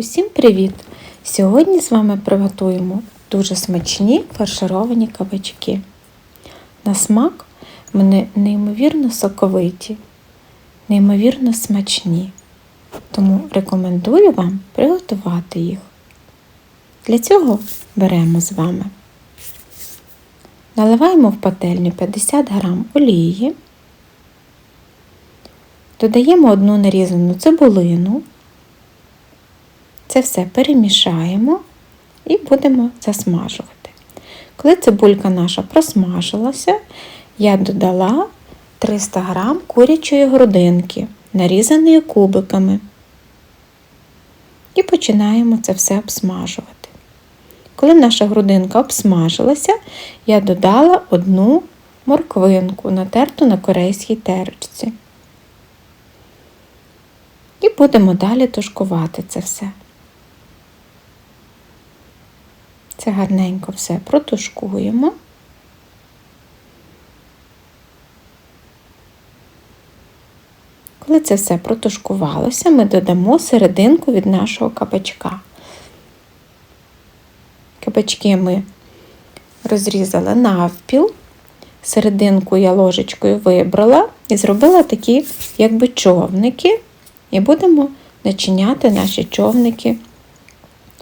Усім привіт! Сьогодні з вами приготуємо дуже смачні фаршировані кабачки. На смак вони неймовірно соковиті, неймовірно смачні. Тому рекомендую вам приготувати їх. Для цього беремо з вами. Наливаємо в пательню 50 г олії, додаємо одну нарізану цибулину. Це все перемішаємо і будемо засмажувати. Коли цибулька наша просмажилася, я додала 300 г курячої грудинки, нарізаної кубиками. І починаємо це все обсмажувати. Коли наша грудинка обсмажилася, я додала одну морквинку, натерту на корейській терочці. І будемо далі тушкувати це все. Це гарненько все протушкуємо. Коли це все протушкувалося, ми додамо серединку від нашого кабачка. Кабачки ми розрізали навпіл, серединку я ложечкою вибрала і зробила такі, якби човники, і будемо начиняти наші човники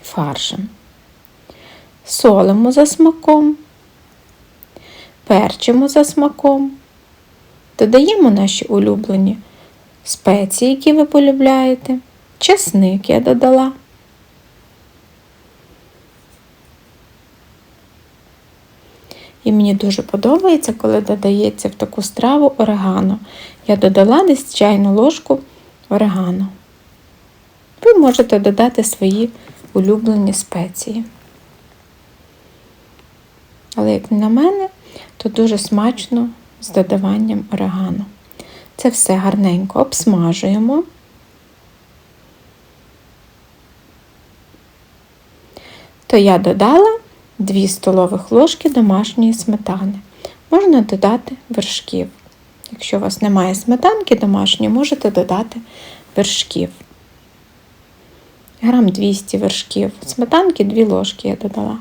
фаршем солимо за смаком, перчимо за смаком, додаємо наші улюблені спеції, які ви полюбляєте, чесник я додала. І мені дуже подобається, коли додається в таку страву орегано. Я додала десь чайну ложку орегано. Ви можете додати свої улюблені спеції. Але, як на мене, то дуже смачно з додаванням орегано. Це все гарненько обсмажуємо. То я додала 2 столових ложки домашньої сметани. Можна додати вершків. Якщо у вас немає сметанки домашньої, можете додати вершків. Грам 200 вершків. Сметанки 2 ложки я додала.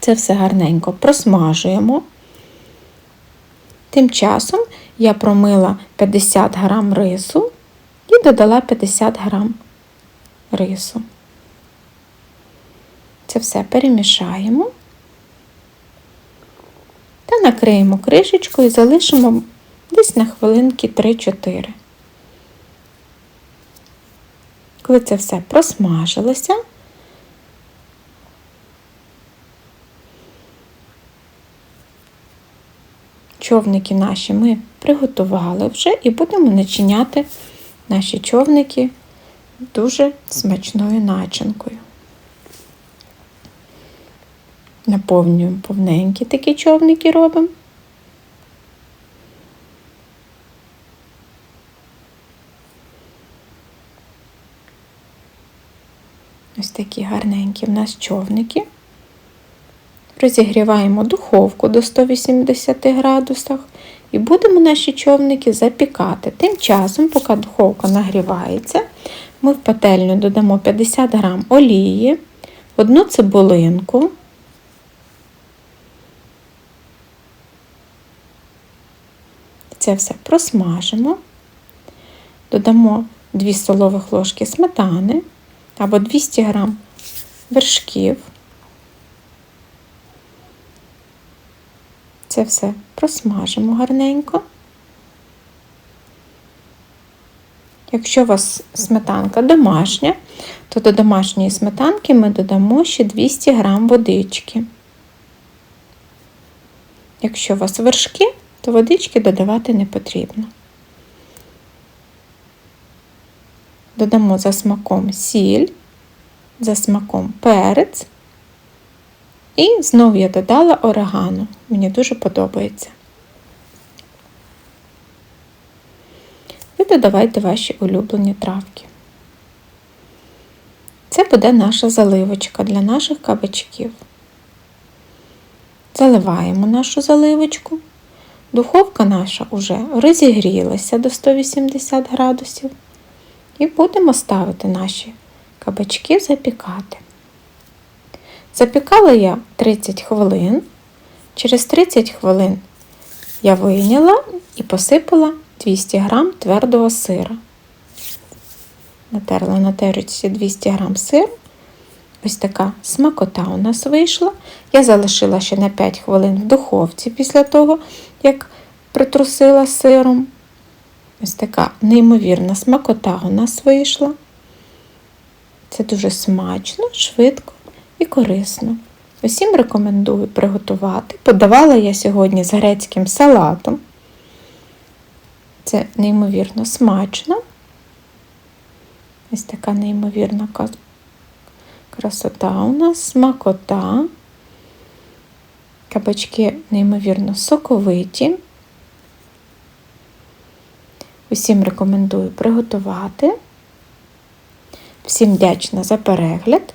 Це все гарненько просмажуємо. Тим часом я промила 50 грам рису і додала 50 грам рису. Це все перемішаємо та накриємо кришечкою і залишимо десь на хвилинки 3-4. Коли це все просмажилося, човники наші ми приготували вже і будемо начиняти наші човники дуже смачною начинкою. Наповнюємо повненькі такі човники робимо. Ось такі гарненькі в нас човники. Розігріваємо духовку до 180 градусах і будемо наші човники запікати. Тим часом, поки духовка нагрівається, ми в пательню додамо 50 г олії, одну цибулинку. Це все просмажимо, додамо 2 столових ложки сметани або 200 г вершків. Це все просмажимо гарненько. Якщо у вас сметанка домашня, то до домашньої сметанки ми додамо ще 200 г водички. Якщо у вас вершки, то водички додавати не потрібно. Додамо за смаком сіль, за смаком перець. І знову я додала орегано. Мені дуже подобається. Ви додавайте ваші улюблені травки. Це буде наша заливочка для наших кабачків. Заливаємо нашу заливочку. Духовка наша вже розігрілася до 180 градусів. І будемо ставити наші кабачки запікати. Запікала я 30 хвилин. Через 30 хвилин я вийняла і посипала 200 г твердого сира. Натерла на терочці 200 г сиру. Ось така смакота у нас вийшла. Я залишила ще на 5 хвилин в духовці після того, як притрусила сиром. Ось така неймовірна смакота у нас вийшла. Це дуже смачно, швидко і корисно. Усім рекомендую приготувати. Подавала я сьогодні з грецьким салатом. Це неймовірно смачно. Ось така неймовірна красота у нас, смакота. Кабачки неймовірно соковиті. Усім рекомендую приготувати. Всім вдячна за перегляд